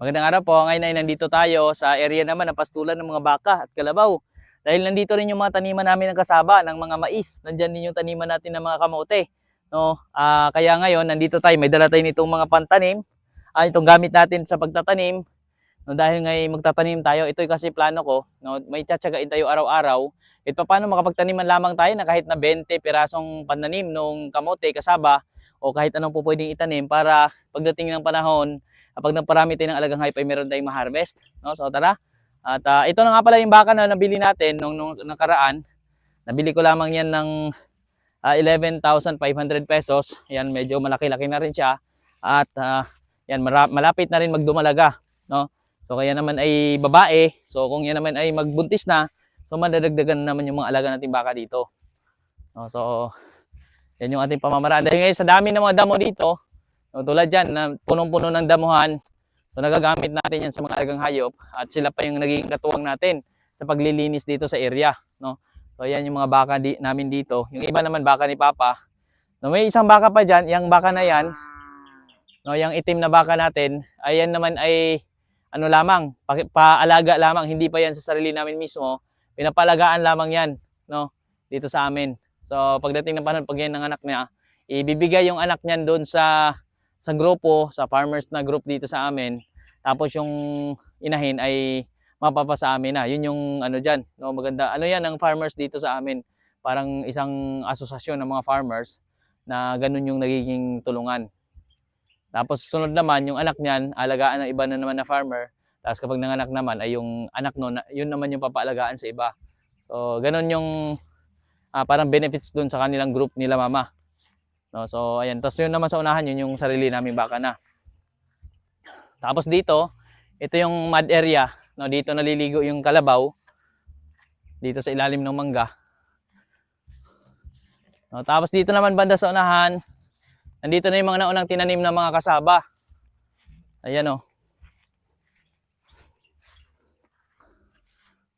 Magandang araw po. Ngayon ay nandito tayo sa area naman ng pastulan ng mga baka at kalabaw. Dahil nandito rin yung mga taniman namin ng kasaba ng mga mais. Nandyan din yung taniman natin ng mga kamote. No? Ah, kaya ngayon nandito tayo. May dala tayo nitong mga pantanim. Ah, itong gamit natin sa pagtatanim. No, dahil ngayon magtatanim tayo, ito kasi plano ko. No, may tsatsagain tayo araw-araw. At paano makapagtaniman lamang tayo na kahit na 20 pirasong pananim nung kamote, kasaba, o kahit anong po pwedeng itanim para pagdating ng panahon, kapag nagparami tayo ng alagang ay meron tayong ma-harvest. No? So tara. At ah, ito na nga pala yung baka na nabili natin nung, nung nakaraan. Nabili ko lamang yan ng ah, 11,500 pesos. Yan medyo malaki-laki na rin siya. At ah, yan malapit na rin magdumalaga, no? So kaya naman ay babae. So kung yan naman ay magbuntis na, so madadagdagan naman yung mga alaga nating baka dito. No, so yan yung ating pamamaraan. Dahil ngayon sa dami ng mga damo dito, no, tulad dyan, na punong-puno ng damuhan, so nagagamit natin yan sa mga alagang hayop at sila pa yung naging katuwang natin sa paglilinis dito sa area. No? So yan yung mga baka di, namin dito. Yung iba naman baka ni Papa. No, may isang baka pa dyan, yung baka na yan, no, yung itim na baka natin, ayan naman ay ano lamang, pa- paalaga lamang, hindi pa yan sa sarili namin mismo. Pinapalagaan lamang yan, no, dito sa amin. So, pagdating ng panahon, pag yan ng anak niya, ibibigay yung anak niyan doon sa sa grupo, sa farmers na group dito sa amin. Tapos yung inahin ay mapapasa amin na. Yun yung ano diyan, no, maganda. Ano yan ang farmers dito sa amin? Parang isang asosasyon ng mga farmers na ganun yung nagiging tulungan. Tapos sunod naman, yung anak niyan, alagaan ng iba na naman na farmer. Tapos kapag nanganak naman, ay yung anak nun, yun naman yung papaalagaan sa iba. So, ganun yung ah, parang benefits dun sa kanilang group nila mama. No, so, ayan. Tapos yun naman sa unahan, yun yung sarili namin baka na. Tapos dito, ito yung mud area. No, dito naliligo yung kalabaw. Dito sa ilalim ng mangga. No, tapos dito naman banda sa unahan, Nandito na yung mga naunang tinanim na mga kasaba. Ayan o.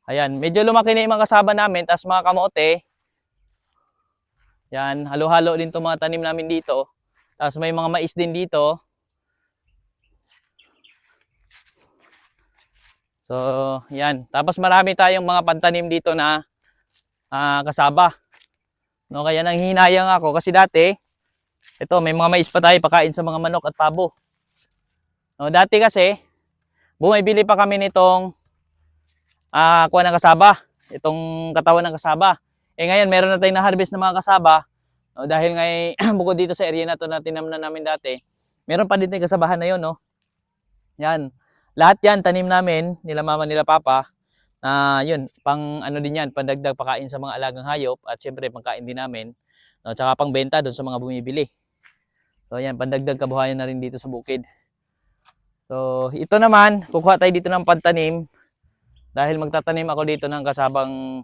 Ayan, medyo lumaki na yung mga kasaba namin, tapos mga kamote. Yan, halo-halo din itong mga tanim namin dito. Tapos may mga mais din dito. So, yan. Tapos marami tayong mga pantanim dito na ah, kasaba. No, kaya nang hinayang ako kasi dati, ito, may mga mais pa tayo pakain sa mga manok at pabo. No, dati kasi, bumibili pa kami nitong ah kuha ng kasaba. Itong katawan ng kasaba. Eh ngayon, meron na tayong na-harvest ng mga kasaba. No, dahil ngay bukod dito sa area na to na tinamnan namin dati, meron pa din tayong kasabahan na yun, no? Yan. Lahat yan, tanim namin, nila mama, nila papa. Na yun, pang ano din yan, pandagdag pakain sa mga alagang hayop at syempre pangkain din namin. No, tsaka pang benta doon sa mga bumibili. So ayan, pandagdag kabuhayan na rin dito sa bukid. So ito naman, kukuha tayo dito ng pantanim dahil magtatanim ako dito ng kasabang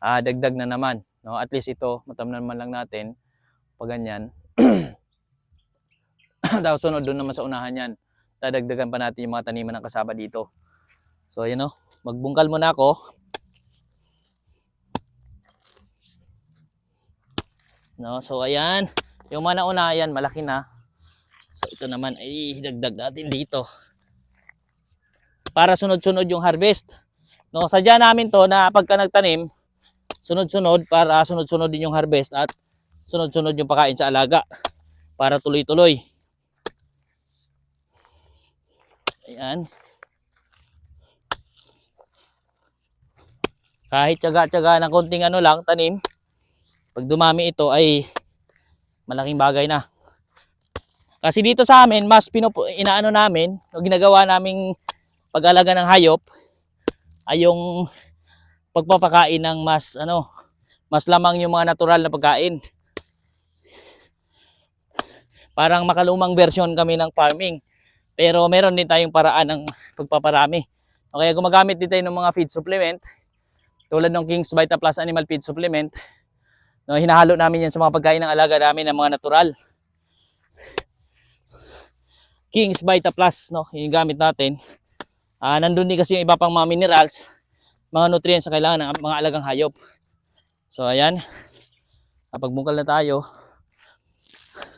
ah, dagdag na naman. No, at least ito, matamnan man lang natin pag ganyan. Daw sunod doon naman sa unahan yan. Dadagdagan pa natin yung mga taniman ng kasaba dito. So ayan o, magbungkal muna ako. No, so ayan. Yung mga nauna, ayan, malaki na. So ito naman ay dagdag natin dito. Para sunod-sunod yung harvest. No, sadya namin to na pagka nagtanim, sunod-sunod para sunod-sunod din yung harvest at sunod-sunod yung pakain sa alaga para tuloy-tuloy. Ayan. Kahit tiyaga-tiyaga ng konting ano lang, tanim, pag dumami ito ay malaking bagay na. Kasi dito sa amin, mas pinupu inaano namin, o ginagawa naming pag-alaga ng hayop ay yung pagpapakain ng mas ano, mas lamang yung mga natural na pagkain. Parang makalumang version kami ng farming. Pero meron din tayong paraan ng pagpaparami. O kaya gumagamit din tayo ng mga feed supplement tulad ng King's Vita Plus Animal Feed Supplement No, hinahalo namin yan sa mga pagkain ng alaga namin ng mga natural. King's Vita Plus, no, yung gamit natin. Ah, nandun din kasi yung iba pang mga minerals, mga nutrients na kailangan ng mga alagang hayop. So, ayan. Napagbungkal na tayo.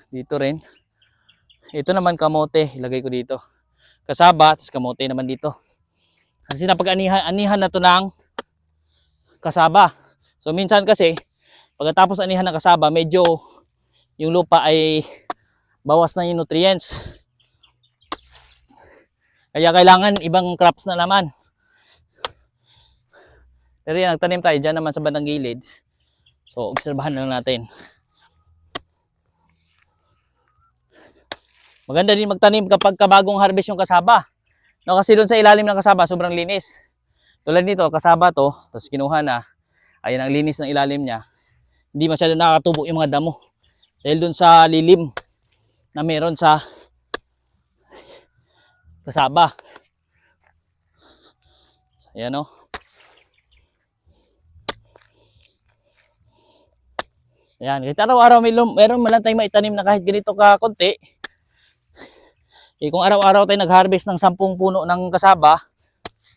Dito rin. Ito naman kamote, ilagay ko dito. kasaba, tapos kamote naman dito. Kasi napag-anihan anihan na to ng kasaba. So minsan kasi, pagkatapos anihan ng kasaba, medyo yung lupa ay bawas na yung nutrients. Kaya kailangan ibang crops na naman. Pero yan, nagtanim tayo dyan naman sa bandang gilid. So, obserbahan lang natin. Maganda din magtanim kapag kabagong harvest yung kasaba. No, kasi doon sa ilalim ng kasaba, sobrang linis. Tulad nito, kasaba to, tapos kinuha na. Ayan ang linis ng ilalim niya. Hindi masyado nakakatubo yung mga damo. Dahil doon sa lilim na meron sa kasaba. Ayan o. Ayan, kahit araw-araw may lum- meron man tayong maitanim na kahit ganito ka konti. Eh, kung araw-araw tayo nag-harvest ng 10 puno ng kasaba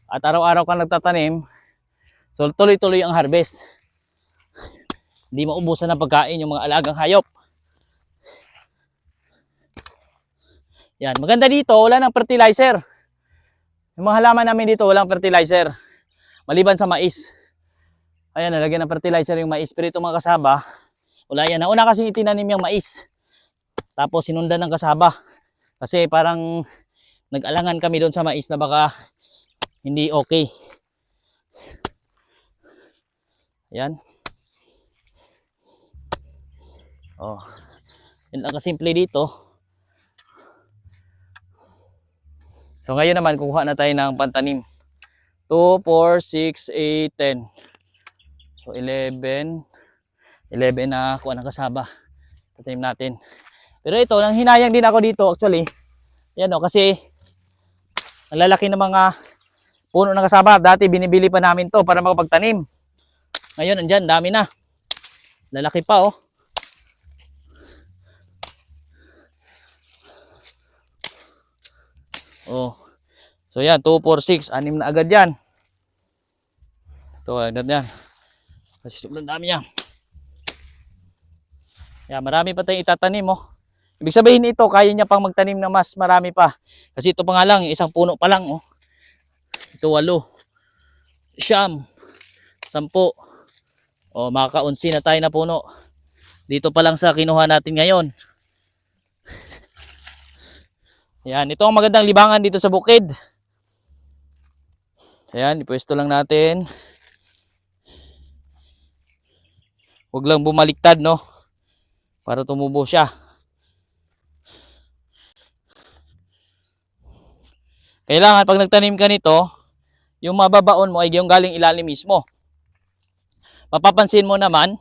at araw-araw ka nagtatanim, so tuloy-tuloy ang harvest. Hindi maubusan ng pagkain yung mga alagang hayop. Yan, maganda dito, wala ng fertilizer. Yung mga halaman namin dito, walang fertilizer. Maliban sa mais. Ayan, nalagyan ng fertilizer yung mais. Pero itong mga kasaba, wala yan. Nauna kasi itinanim yung mais. Tapos sinundan ng kasaba. Kasi parang nag-alangan kami doon sa mais na baka hindi okay. Ayan. Oh. Yan lang kasimple dito. So ngayon naman, kukuha na tayo ng pantanim. 2, 4, 6, 8, 10. So 11. 11 na kuha ng kasaba. Tatanim natin. Pero ito, nang hinayang din ako dito actually. Yan o, kasi ang lalaki ng mga puno ng kasaba. Dati binibili pa namin to para makapagtanim. Ngayon, andyan, dami na. Lalaki pa oh. Oh. So yan, 2, 4, 6. Anim na agad yan. Ito, agad yan. Kasi sobrang dami yan. Yan, marami pa tayong itatanim, oh. Ibig sabihin ito, kaya niya pang magtanim na mas marami pa. Kasi ito pa nga lang, isang puno pa lang, oh. Ito, walo. Siyam. Sampo. O, makakaunsi na tayo na puno. Dito pa lang sa kinuha natin ngayon. Yan, ito ang magandang libangan dito sa bukid. Ayan, ipwesto lang natin. Huwag lang bumaliktad, no? Para tumubo siya. Kailangan pag nagtanim ka nito, yung mababaon mo ay yung galing ilalim mismo. Mapapansin mo naman,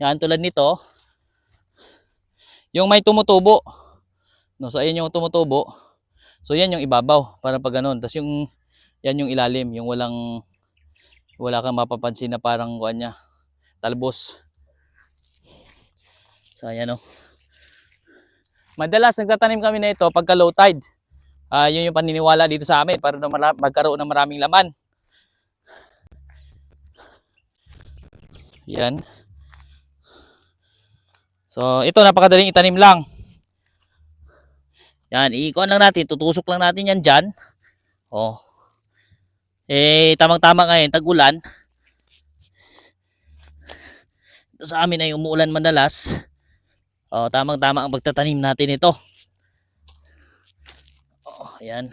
yan tulad nito, yung may tumutubo. No, so ayan yung tumutubo. So yan yung ibabaw para pag ganun. Tapos yung yan yung ilalim, yung walang wala kang mapapansin na parang kuan niya, talbos. So ayan o. Madalas nagtatanim kami na ito pagka low tide. Ah, yun yung paniniwala dito sa amin para magkaroon ng maraming laman. Yan. So, ito napakadaling itanim lang. Yan, iikuan lang natin, tutusok lang natin yan dyan. Oh. Eh, tamang-tama ngayon, tag-ulan. Sa amin ay umuulan madalas. Oh, tamang-tama ang pagtatanim natin ito. Oh, ayan.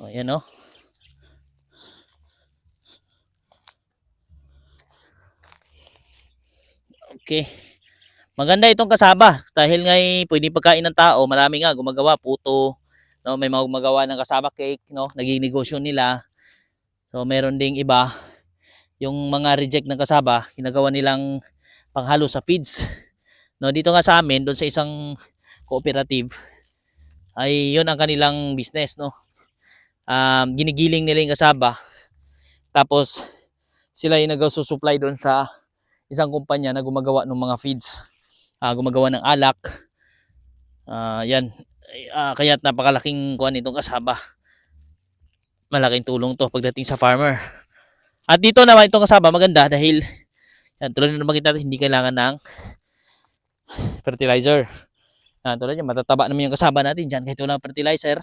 Oh, ayan oh. Okay. Maganda itong kasaba dahil nga eh, pwede pagkain ng tao, marami nga gumagawa puto, no, may mga gumagawa ng kasaba cake, no, naging negosyo nila. So meron ding iba yung mga reject ng kasaba, ginagawa nilang panghalo sa feeds. No, dito nga sa amin, doon sa isang cooperative, ay yun ang kanilang business, no. Um, ginigiling nila yung kasaba. Tapos sila yung nag-supply doon sa isang kumpanya na gumagawa ng mga feeds. Ah, gumagawa ng alak. Ah, yan. Ah, kaya napakalaking kuan itong kasaba. Malaking tulong to pagdating sa farmer. At dito naman itong kasaba maganda dahil yan, tulad na nabanggit natin, hindi kailangan ng fertilizer. Yan, tulad yan, matataba naman yung kasama natin dyan kahit walang fertilizer.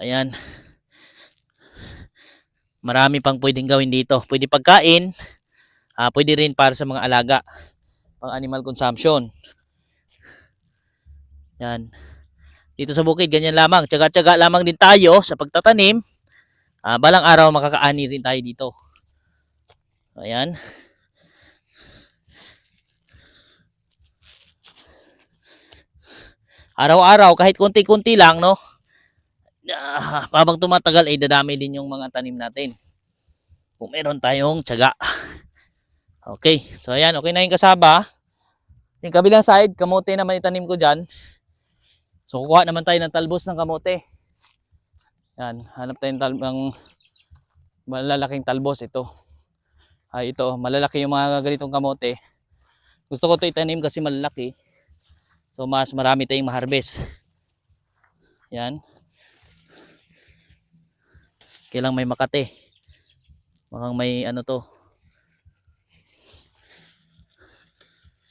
Ayan. Marami pang pwedeng gawin dito. Pwede pagkain, ah pwede rin para sa mga alaga, pang animal consumption. Yan. Dito sa bukid, ganyan lamang. Tsaga-tsaga lamang din tayo sa pagtatanim. Ah, balang araw makakaani rin tayo dito. Ayan. Araw-araw, kahit konti-konti lang, no? Ah, habang tumatagal, ay dadami din yung mga tanim natin. Kung meron tayong tsaga. Okay, so ayan, okay na yung kasaba. Yung kabilang side, kamote naman itanim ko dyan. So kukuha naman tayo ng talbos ng kamote. Yan, hanap tayo tal- ng malalaking talbos ito. Ay ito, malalaki yung mga ganitong kamote. Gusto ko ito itanim kasi malalaki. So mas marami tayong ma-harvest. Yan. Kailang may makate. Mukhang may ano to.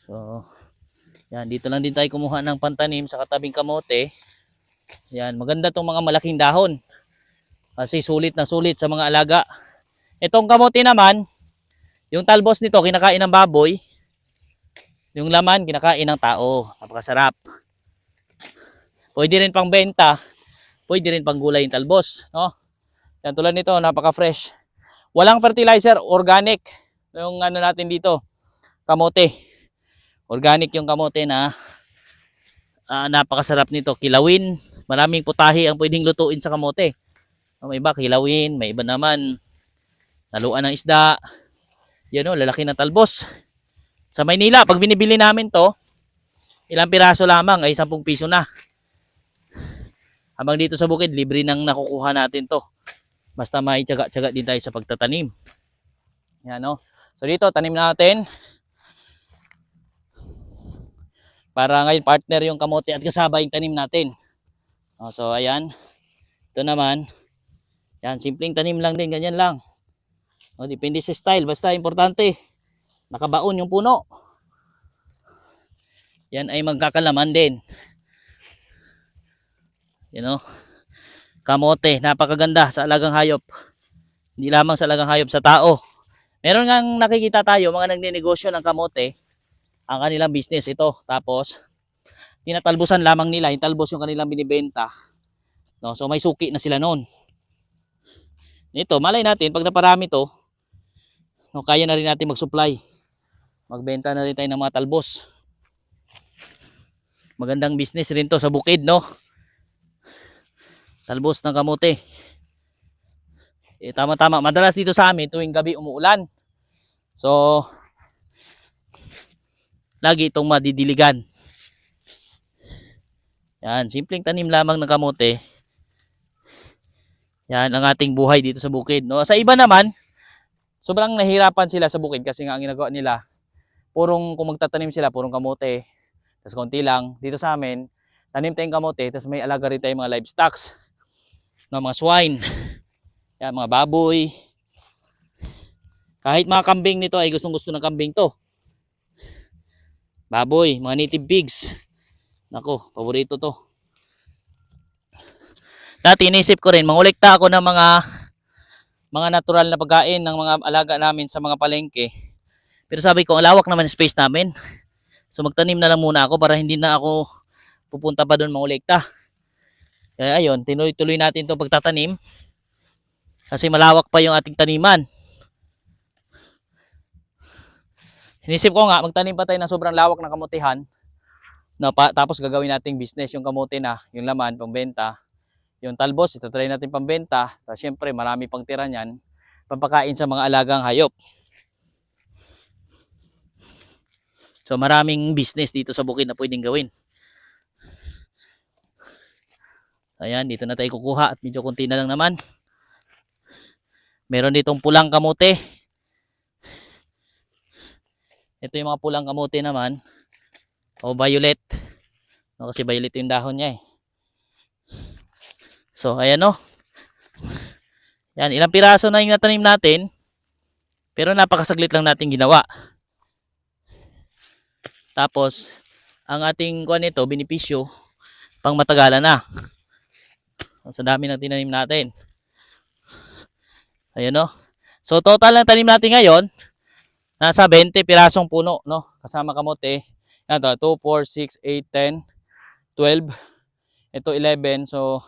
So, yan, dito lang din tayo kumuha ng pantanim sa katabing kamote. Yan, maganda tong mga malaking dahon. Kasi sulit na sulit sa mga alaga. Itong kamote naman, yung talbos nito kinakain ng baboy. Yung laman kinakain ng tao. Napakasarap. Pwede rin pang benta. Pwede rin pang gulay yung talbos, no? Yan tulad nito, napaka-fresh. Walang fertilizer, organic. Yung ano natin dito, kamote. Organic yung kamote na ah, napakasarap nito. Kilawin, maraming putahe ang pwedeng lutuin sa kamote. Ah, May iba kilawin, may iba naman naluan ng isda. Yan o, lalaki ng talbos. Sa Maynila, pag binibili namin to, ilang piraso lamang ay 10 piso na. Habang dito sa bukid, libre nang nakukuha natin to. Basta may tsaga-tsaga din tayo sa pagtatanim. Yan o. So dito, tanim natin. Para ngayon partner yung kamote at kasaba yung tanim natin. O, so ayan. Ito naman. Yan, simpleng tanim lang din, ganyan lang. O, depende sa style. Basta importante, nakabaon yung puno. Yan ay magkakalaman din. You know, kamote, napakaganda sa alagang hayop. Hindi lamang sa alagang hayop, sa tao. Meron nga nakikita tayo, mga nagninegosyo ng kamote, ang kanilang business ito. Tapos, tinatalbusan lamang nila, yung talbos yung kanilang binibenta. No, so may suki na sila noon. Ito, malay natin, pag naparami to, no, kaya na rin natin mag-supply. Magbenta na rin tayo ng mga talbos. Magandang business rin to sa bukid, no? Talbos ng kamote. Eh, tama-tama. Madalas dito sa amin, tuwing gabi umuulan. So, lagi itong madidiligan. Yan, simpleng tanim lamang ng kamote. Yan ang ating buhay dito sa bukid. No? Sa iba naman, sobrang nahirapan sila sa bukid kasi nga ang ginagawa nila, purong kung magtatanim sila, purong kamote, tapos konti lang. Dito sa amin, tanim tayong kamote, tapos may alaga rin tayong mga livestocks, no, mga swine, yan, mga baboy. Kahit mga kambing nito ay gustong gusto ng kambing to. Baboy, mga native pigs. Nako, paborito to. Dati inisip ko rin, mangolekta ako ng mga mga natural na pagkain ng mga alaga namin sa mga palengke. Pero sabi ko, ang lawak naman space namin. So magtanim na lang muna ako para hindi na ako pupunta pa doon mangolekta. Kaya ayun, tinuloy-tuloy natin itong pagtatanim. Kasi malawak pa yung ating taniman. Inisip ko nga, magtanim pa tayo ng sobrang lawak na kamutihan. No, pa, tapos gagawin nating business yung kamote na, yung laman, pambenta. Yung talbos, itatry natin pambenta. Tapos syempre, marami pang tira niyan. Pampakain sa mga alagang hayop. So maraming business dito sa bukid na pwedeng gawin. Ayan, dito na tayo kukuha at medyo konti na lang naman. Meron ditong pulang kamote. Ito yung mga pulang kamote naman. O violet. No, kasi violet yung dahon niya eh. So, ayan o. Yan, ilang piraso na yung natanim natin. Pero napakasaglit lang natin ginawa. Tapos, ang ating kuha nito, benepisyo, pang matagalan na. Sa dami ng tinanim natin. Ayan no. So total ng tanim natin ngayon, nasa 20 pirasong puno, no? Kasama kamote. Yan to, 2, 4, 6, 8, 10, 12. Ito 11. So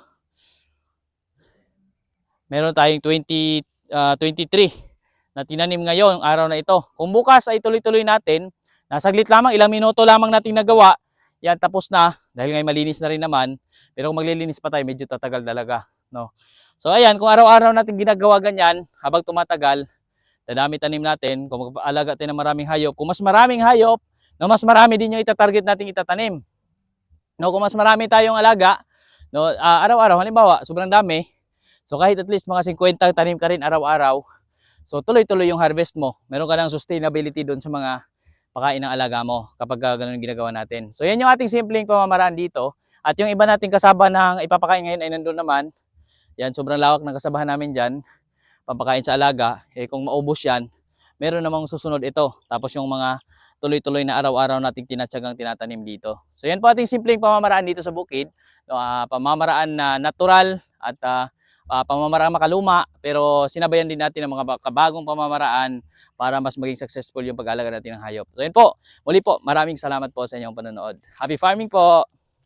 meron tayong 20, ah, 23 na tinanim ngayon, araw na ito. Kung bukas ay tuloy-tuloy natin, nasaglit lamang, ilang minuto lamang nating nagawa, yan tapos na, dahil ngayon malinis na rin naman, pero kung maglilinis pa tayo, medyo tatagal talaga, no? So ayan, kung araw-araw natin ginagawa ganyan, habang tumatagal, dadami tanim natin, kung mag-aalaga tayo ng maraming hayop, kung mas maraming hayop, no, mas marami din yung itatarget natin itatanim. No, kung mas marami tayong alaga, no, ah, araw-araw, halimbawa, sobrang dami, so kahit at least mga 50 tanim ka rin araw-araw, so tuloy-tuloy yung harvest mo. Meron ka ng sustainability doon sa mga pakain ng alaga mo kapag uh, ganun ginagawa natin. So yan yung ating simpleng pamamaraan dito. At yung iba nating kasaba ng ipapakain ngayon ay nandun naman. Yan, sobrang lawak ng kasabahan namin dyan. Pampakain sa alaga. Eh kung maubos yan, meron namang susunod ito. Tapos yung mga tuloy-tuloy na araw-araw nating tinatsagang tinatanim dito. So yan po ating simpleng pamamaraan dito sa bukid. No, ah, pamamaraan na natural at ah, ah, pamamaraan makaluma pero sinabayan din natin ng mga ba- kabagong pamamaraan para mas maging successful yung pag-alaga natin ng hayop. So yun po, muli po, maraming salamat po sa inyong panonood. Happy farming po!